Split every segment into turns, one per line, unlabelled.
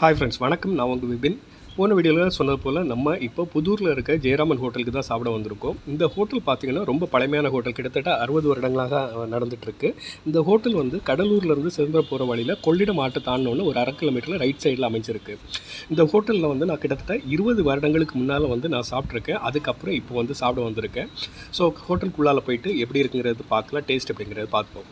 Hi friends வணக்கம். நான் உங்கள் விபின். போன வீடியோவில் சொன்னது போல் நம்ம இப்போ புதூரில் இருக்க ஜெயராமன் ஹோட்டலுக்கு தான் சாப்பிட வந்திருக்கோம். இந்த ஹோட்டல் பார்த்திங்கன்னா ரொம்ப பழமையான ஹோட்டல். கிட்டத்தட்ட அறுபது வருடங்களாக நடந்துகிட்ருக்கு இந்த ஹோட்டல் வந்து கடலூர்லேருந்து சிதம்பர போகிற வழியில் கொள்ளிடம் ஆட்டை தாண்டினோன்னு ஒரு அரை கிலோமீட்டரில் ரைட் சைடில் அமைஞ்சிருக்கு. இந்த ஹோட்டலில் வந்து நான் கிட்டத்தட்ட இருபது வருடங்களுக்கு முன்னால் வந்து நான் சாப்பிட்ருக்கேன் அதுக்கப்புறம் இப்போ வந்து சாப்பிட வந்திருக்கேன். ஸோ ஹோட்டலுக்குள்ளால் போயிட்டு எப்படி இருக்குங்கிறது பார்க்கலாம். டேஸ்ட் அப்படிங்கிறது பார்ப்போம்.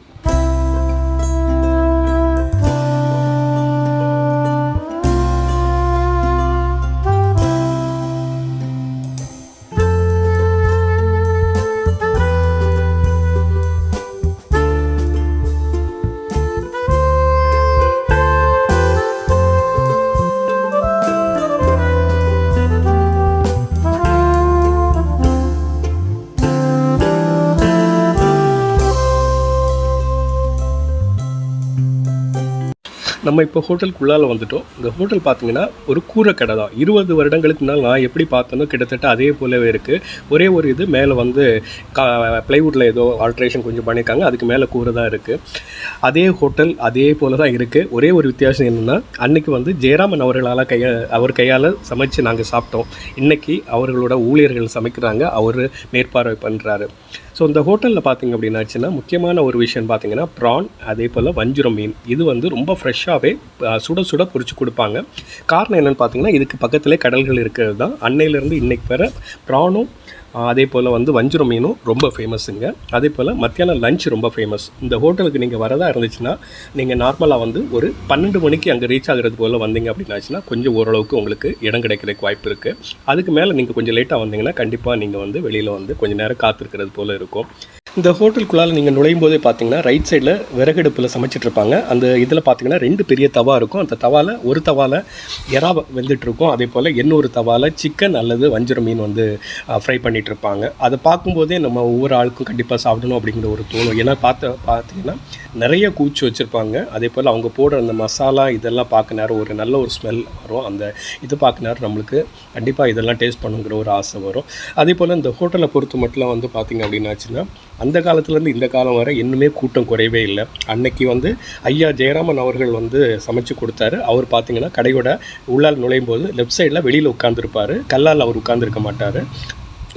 நம்ம இப்போ ஹோட்டலுக்குள்ளால வந்துட்டோம். இந்த ஹோட்டல் பார்த்தீங்கன்னா ஒரு கூரை கடை தான். இருபது வருடங்களுக்கு முன்னால் நான் எப்படி பார்த்தனோ கிட்டத்தட்ட அதே போலவே இருக்குது ஒரே ஒரு இது மேலே வந்து கா ப்ளைவுட்டில் ஏதோ ஆல்ட்ரேஷன் கொஞ்சம் பண்ணியிருக்காங்க. அதுக்கு மேலே கூரை தான் இருக்குது அதே ஹோட்டல் அதே போல தான் இருக்குது ஒரே ஒரு வித்தியாசம் என்னென்னா அன்றைக்கி வந்து ஜெயராமன் அவர்களால் கையா அவர் கையால் சமைச்சு நாங்கள் சாப்பிட்டோம். இன்றைக்கி அவர்களோட ஊழியர்கள் சமைக்கிறாங்க. அவர் மேற்பார்வை பண்ணுறாரு ஸோ இந்த ஹோட்டலில் பார்த்தீங்க அப்படின்னாச்சுன்னா முக்கியமான ஒரு விஷயம் பார்த்தீங்கன்னா ப்ரான் அதே போல் வஞ்சிரம் மீன். இது வந்து ரொம்ப ஃப்ரெஷ்ஷாகவே சுட சுட பொறிச்சு கொடுப்பாங்க. காரணம் என்னென்னு பார்த்தீங்கன்னா இதுக்கு பக்கத்திலே கடல்கள் இருக்கிறது தான். அன்னையிலேருந்து இன்னைக்கு வர ப்ரானும் அதே போல் வந்து வஞ்சிரம் மீனும் ரொம்ப ஃபேமஸுங்க அதே போல் மத்தியானம் லஞ்ச் ரொம்ப ஃபேமஸ் இந்த ஹோட்டலுக்கு நீங்கள் வரதா இருந்துச்சுன்னா நீங்கள் நார்மலாக வந்து ஒரு பன்னெண்டு மணிக்கு அங்கே ரீச் ஆகிறது போல் வந்தீங்க அப்படின்னாச்சுன்னா கொஞ்சம் ஓரளவுக்கு உங்களுக்கு இடம் கிடைக்கிறதுக்கு வாய்ப்பு இருக்குது அதுக்கு மேலே நீங்கள் கொஞ்சம் லேட்டாக வந்தீங்கன்னா கண்டிப்பாக நீங்கள் வந்து வெளியில் வந்து கொஞ்சம் நேரம் காத்திருக்கிறது போல் இருக்கும். இந்த ஹோட்டலுக்குள்ளால் நீங்கள் நுழையும் போதே பார்த்தீங்கன்னா ரைட் சைடில் விறகடுப்பில் சமைச்சிட்டு இருப்பாங்க அந்த இதில் பார்த்தீங்கன்னா ரெண்டு பெரிய தவா இருக்கும். அந்த தவாவில் ஒரு தவாவில் எறா வெந்துட்டு இருக்கும் அதே போல் இன்னொரு தவாவில் சிக்கன் அல்லது வஞ்சிர மீன் வந்து ஃப்ரை பண்ணிகிட்ருப்பாங்க அதை பார்க்கும்போதே நம்ம ஒவ்வொரு ஆளுக்கும் கண்டிப்பாக சாப்பிடணும் அப்படிங்கிற ஒரு தோணும். ஏன்னா பார்த்து பார்த்தீங்கன்னா நிறைய கூச்சி வச்சுருப்பாங்க. அதே போல் அவங்க போடுற அந்த மசாலா இதெல்லாம் பார்க்க நேரம் ஒரு நல்ல ஒரு ஸ்மெல் வரும். அந்த இது பார்க்க நேரம் நம்மளுக்கு கண்டிப்பாக இதெல்லாம் டேஸ்ட் பண்ணுங்கிற ஒரு ஆசை வரும். அதே போல் இந்த ஹோட்டலை பொறுத்து மட்டும் வந்து பார்த்திங்க அப்படின்னாச்சுன்னா அந்த காலத்துலேருந்து இந்த காலம் வரை இன்னுமே கூட்டம் குறையவே இல்லை. அன்னைக்கு வந்து ஐயா ஜெயராமன் அவர்கள் வந்து சமைச்சு கொடுத்தாரு. அவர் பார்த்தீங்கன்னா கடையோட உள்ளால் நுழையும் போது லெஃப்ட் சைடில் வெளியில் உட்காந்துருப்பார் கல்லால் அவர் உட்காந்துருக்க மாட்டார்.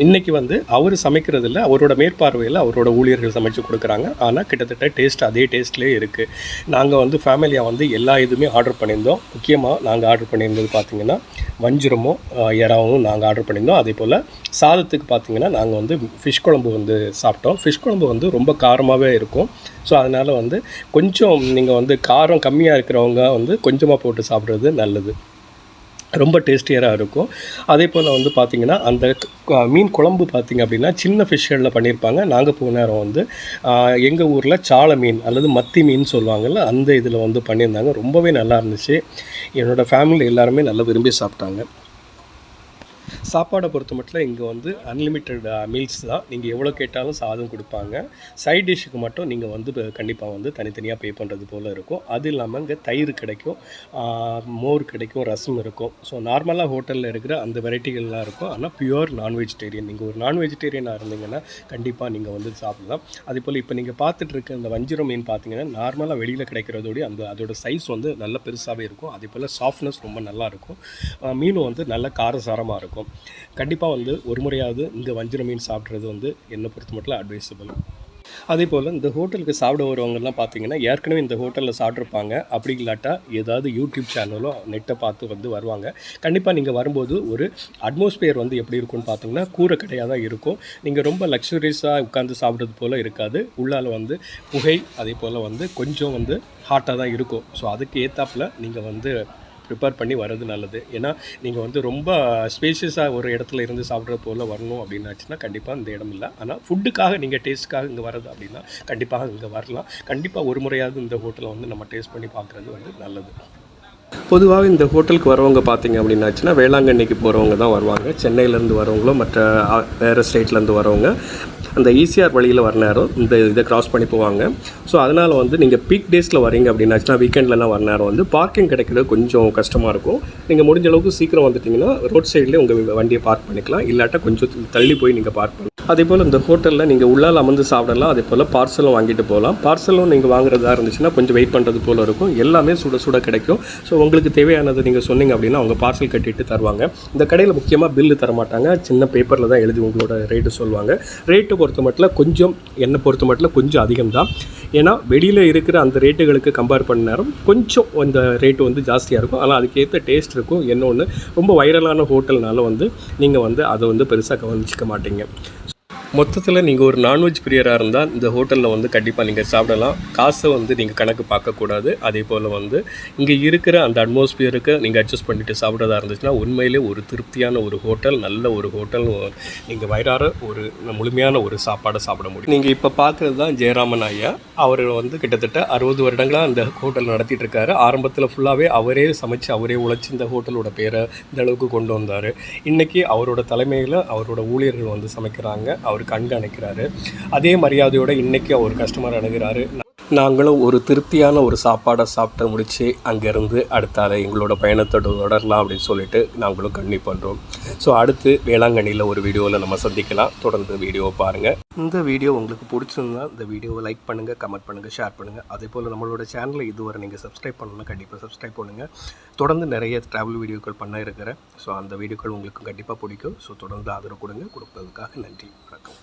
இன்றைக்கி வந்து அவர் சமைக்கிறதில்ல அவரோட மேற்பார்வையில் அவரோட ஊழியர்கள் சமைச்சு கொடுக்குறாங்க. ஆனால் கிட்டத்தட்ட டேஸ்ட் அதே டேஸ்ட்லேயே இருக்குது நாங்கள் வந்து ஃபேமிலியாக வந்து எல்லா இதுவுமே ஆர்டர் பண்ணியிருந்தோம். முக்கியமாக நாங்கள் ஆர்டர் பண்ணியிருந்தது பார்த்திங்கன்னா வஞ்சிரமும் இறாவும் நாங்கள் ஆர்டர் பண்ணியிருந்தோம். அதே போல் சாதத்துக்கு பார்த்திங்கன்னா நாங்கள் வந்து ஃபிஷ் குழம்பு வந்து சாப்பிட்டோம். ஃபிஷ் குழம்பு வந்து ரொம்ப காரமாகவே இருக்கும். ஸோ அதனால் வந்து கொஞ்சம் நீங்கள் வந்து காரம் கம்மியாக இருக்கிறவங்க வந்து கொஞ்சமாக போட்டு சாப்பிட்றது நல்லது. ரொம்ப டேஸ்டியராக இருக்கும். அதே போல் வந்து பார்த்திங்கன்னா அந்த மீன் குழம்பு பார்த்திங்க அப்படின்னா சின்ன ஃபிஷ்களில் பண்ணியிருப்பாங்க. நாங்கள் போன நேரம் வந்து எங்கள் ஊரில் சாலை மீன் அல்லது மத்தி மீன் சொல்லுவாங்கள்ல அந்த இதில் வந்து பண்ணியிருந்தாங்க. ரொம்பவே நல்லா இருந்துச்சு. என்னோடய ஃபேமிலி எல்லாருமே நல்லா விரும்பி சாப்பிட்டாங்க. சாப்பாடை பொறுத்த மட்டும் இங்கே வந்து அன்லிமிட்டெட் மீல்ஸ் தான். நீங்கள் எவ்வளோ கேட்டாலும் சாதம் கொடுப்பாங்க. சைட் டிஷ்ஷுக்கு மட்டும் நீங்கள் வந்து கண்டிப்பாக வந்து தனித்தனியாக பே பண்ணுறது போல் இருக்கும். அது இல்லாமல் இங்கே தயிர் கிடைக்கும். மோர் கிடைக்கும் ரசம் இருக்கும். ஸோ நார்மலாக ஹோட்டலில் இருக்கிற அந்த வெரைட்டிகள்லாம் இருக்கும். ஆனால் பியூர் நான் வெஜிடேரியன் நீங்கள் ஒரு நான் வெஜிடேரியனாக இருந்தீங்கன்னா கண்டிப்பாக நீங்கள் வந்து சாப்பிடலாம். அதே போல் இப்போ நீங்கள் பார்த்துட்டு இருக்க இந்த வஞ்சிரம் மீன் பார்த்தீங்கன்னா நார்மலாக வெளியில் கிடைக்கிறதோடய அந்த அதோட சைஸ் வந்து நல்ல பெருசாகவே இருக்கும். அதே போல் சாஃப்ட்னஸ் ரொம்ப நல்லாயிருக்கும் மீனும் வந்து நல்ல காரசாரமாக இருக்கும். கண்டிப்பாக வந்து ஒரு முறையாவது இந்த வஞ்சிர மீன் சாப்பிட்றது வந்து என்னை பொறுத்த மட்டும் அட்வைசபிள் அதே போல் இந்த ஹோட்டலுக்கு சாப்பிட வரவங்கலாம் பார்த்தீங்கன்னா ஏற்கனவே இந்த ஹோட்டலில் சாப்பிட்ருப்பாங்க அப்படி இல்லாட்டா ஏதாவது யூடியூப் சேனலோ நெட்டை பார்த்து வந்து வருவாங்க. கண்டிப்பாக நீங்கள் வரும்போது ஒரு அட்மாஸ்பியர் வந்து எப்படி இருக்கும்னு பார்த்தீங்கன்னா கூரை கடையாக தான் இருக்கும். நீங்கள் ரொம்ப லக்ஸுரியஸாக உட்காந்து சாப்பிட்றது போல் இருக்காது. உள்ளால் வந்து புகை அதே போல் வந்து கொஞ்சம் வந்து ஹாட்டாக தான் இருக்கும். ஸோ அதுக்கு ஏற்றாப்புல நீங்கள் வந்து ப்ரிப்பேர் பண்ணி வர்றது நல்லது. ஏன்னா நீங்கள் வந்து ரொம்ப ஸ்பேஷியஸாக ஒரு இடத்துல இருந்து சாப்பிட்ற போல் வரணும் அப்படின்னாச்சுன்னா கண்டிப்பாக இந்த இடம் இல்லை. ஆனால் ஃபுட்டுக்காக நீங்கள் டேஸ்ட்டுக்காக இங்கே வர்றது அப்படின்னா கண்டிப்பாக இங்கே வரலாம். கண்டிப்பாக ஒரு முறையாவது இந்த ஹோட்டலை வந்து நம்ம டேஸ்ட் பண்ணி பார்க்குறது வந்து நல்லது. பொதுவாக இந்த ஹோட்டலுக்கு வரவங்க பார்த்தீங்க அப்படின்னாச்சுன்னா வேளாங்கண்ணிக்கு போகிறவங்க தான் வருவாங்க. சென்னையிலேருந்து வரவங்களோ மற்ற வேறு ஸ்டேட்லேருந்து வரவங்க அந்த ஈசிஆர் வழியில் வர நேரம் இந்த இதை க்ராஸ் பண்ணி போவாங்க. ஸோ அதனால் வந்து நீங்கள் பீக் டேஸில் வரீங்க அப்படின்னாச்சுன்னா வீக்கெண்ட்லலாம் வர நேரம் வந்து பார்க்கிங் கிடைக்கிறது கொஞ்சம் கஷ்டமாக இருக்கும். நீங்கள் முடிஞ்ச அளவுக்கு சீக்கிரம் வந்துட்டிங்கன்னா ரோட் சைட்லேயே உங்கள் வண்டியை பார்க் பண்ணிக்கலாம். இல்லாட்டா கொஞ்சம் தள்ளி போய் நீங்கள் பார்க் பண்ணலாம். அதே போல் இந்த ஹோட்டலில் நீங்கள் உள்ளால் அமர்ந்து சாப்பிடலாம் அதே போல் பார்சலும் வாங்கிட்டு போகலாம். பார்சலும் நீங்கள் வாங்குறதா இருந்துச்சுன்னா கொஞ்சம் வெயிட் பண்ணுறது போல் இருக்கும். எல்லாமே சுட சுட கிடைக்கும். ஸோ உங்களுக்கு தேவையானதை நீங்கள் சொன்னீங்க அப்படின்னா அவங்க பார்சல் கட்டிட்டு தருவாங்க. இந்த கடையில் முக்கியமாக பில்லு தர மாட்டாங்க. சின்ன பேப்பரில் தான் எழுதி உங்களோட ரேட்டு சொல்லுவாங்க. ரேட்டு பொறுத்த மட்டும் கொஞ்சம் என்னை பொறுத்த மட்டும் கொஞ்சம் அதிகம் தான் ஏன்னா வெளியில் இருக்கிற அந்த ரேட்டுகளுக்கு கம்பேர் பண்ண நேரம் கொஞ்சம் அந்த ரேட்டு வந்து ஜாஸ்தியாக இருக்கும். ஆனால் அதுக்கேற்ற டேஸ்ட் இருக்கும். இன்னொன்று ரொம்ப வைரலான ஹோட்டல்னால வந்து நீங்கள் வந்து அதை வந்து பெருசாக கவனிச்சிக்க மாட்டீங்க. மொத்தத்தில் நீங்கள் ஒரு நான்வெஜ் பிரியராக இருந்தால் இந்த ஹோட்டலில் வந்து கண்டிப்பாக நீங்கள் சாப்பிடலாம். காசை வந்து நீங்கள் கணக்கு பார்க்கக்கூடாது அதே போல் வந்து இங்கே இருக்கிற அந்த அட்மாஸ்பியருக்கு நீங்கள் அட்ஜஸ்ட் பண்ணிட்டு சாப்பிட்றதா இருந்துச்சுன்னா உண்மையிலே ஒரு திருப்தியான ஒரு ஹோட்டல் நல்ல ஒரு ஹோட்டல் நீங்கள் வயிறார ஒரு முழுமையான ஒரு சாப்பாடை சாப்பிட முடியும். நீங்கள் இப்போ பார்க்குறது தான் ஜெயராமன் ஐயா. அவர் வந்து கிட்டத்தட்ட அறுபது வருடங்களாக அந்த ஹோட்டல் நடத்திட்டு இருக்காரு. ஆரம்பத்தில் ஃபுல்லாகவே அவரே சமைச்சு அவரே உழைச்சி இந்த ஹோட்டலோட பேரை இந்த அளவுக்கு கொண்டு வந்தார். இன்றைக்கி அவரோட தலைமையில் அவரோட ஊழியர்கள் வந்து சமைக்கிறாங்க. அவர் கண்காணிக்கிறாரு. அதே மரியாதையோட இன்றைக்கி அவர் கஸ்டமர் அணுகிறாரு. நாங்களும் ஒரு திருப்தியான ஒரு சாப்பாடை சாப்பிட்டு முடித்து அங்கேருந்து அடுத்தால எங்களோட பயணத்தை தொடரலாம் அப்படின்னு சொல்லிட்டு நாங்களும் கண்ணி பண்ணுறோம் ஸோ அடுத்து வேளாங்கண்ணியில் ஒரு வீடியோவில் நம்ம சந்திக்கலாம். தொடர்ந்து வீடியோவை பாருங்கள் இந்த வீடியோ உங்களுக்கு பிடிச்சிருந்தா இந்த வீடியோவை லைக் பண்ணுங்கள் கமெண்ட் பண்ணுங்கள் ஷேர் பண்ணுங்கள் அதே போல் நம்மளோட சேனலை இதுவரை நீங்கள் சப்ஸ்கிரைப் பண்ணணும்னா கண்டிப்பாக சப்ஸ்கிரைப் பண்ணுங்கள் தொடர்ந்து நிறைய ட்ராவல் வீடியோக்கள் பண்ண இருக்கிறேன். ஸோ அந்த வீடியோக்கள் உங்களுக்கு கண்டிப்பாக பிடிக்கும். ஸோ தொடர்ந்து ஆதரவு கொடுங்க. கொடுப்பதற்காக நன்றி. வணக்கம்.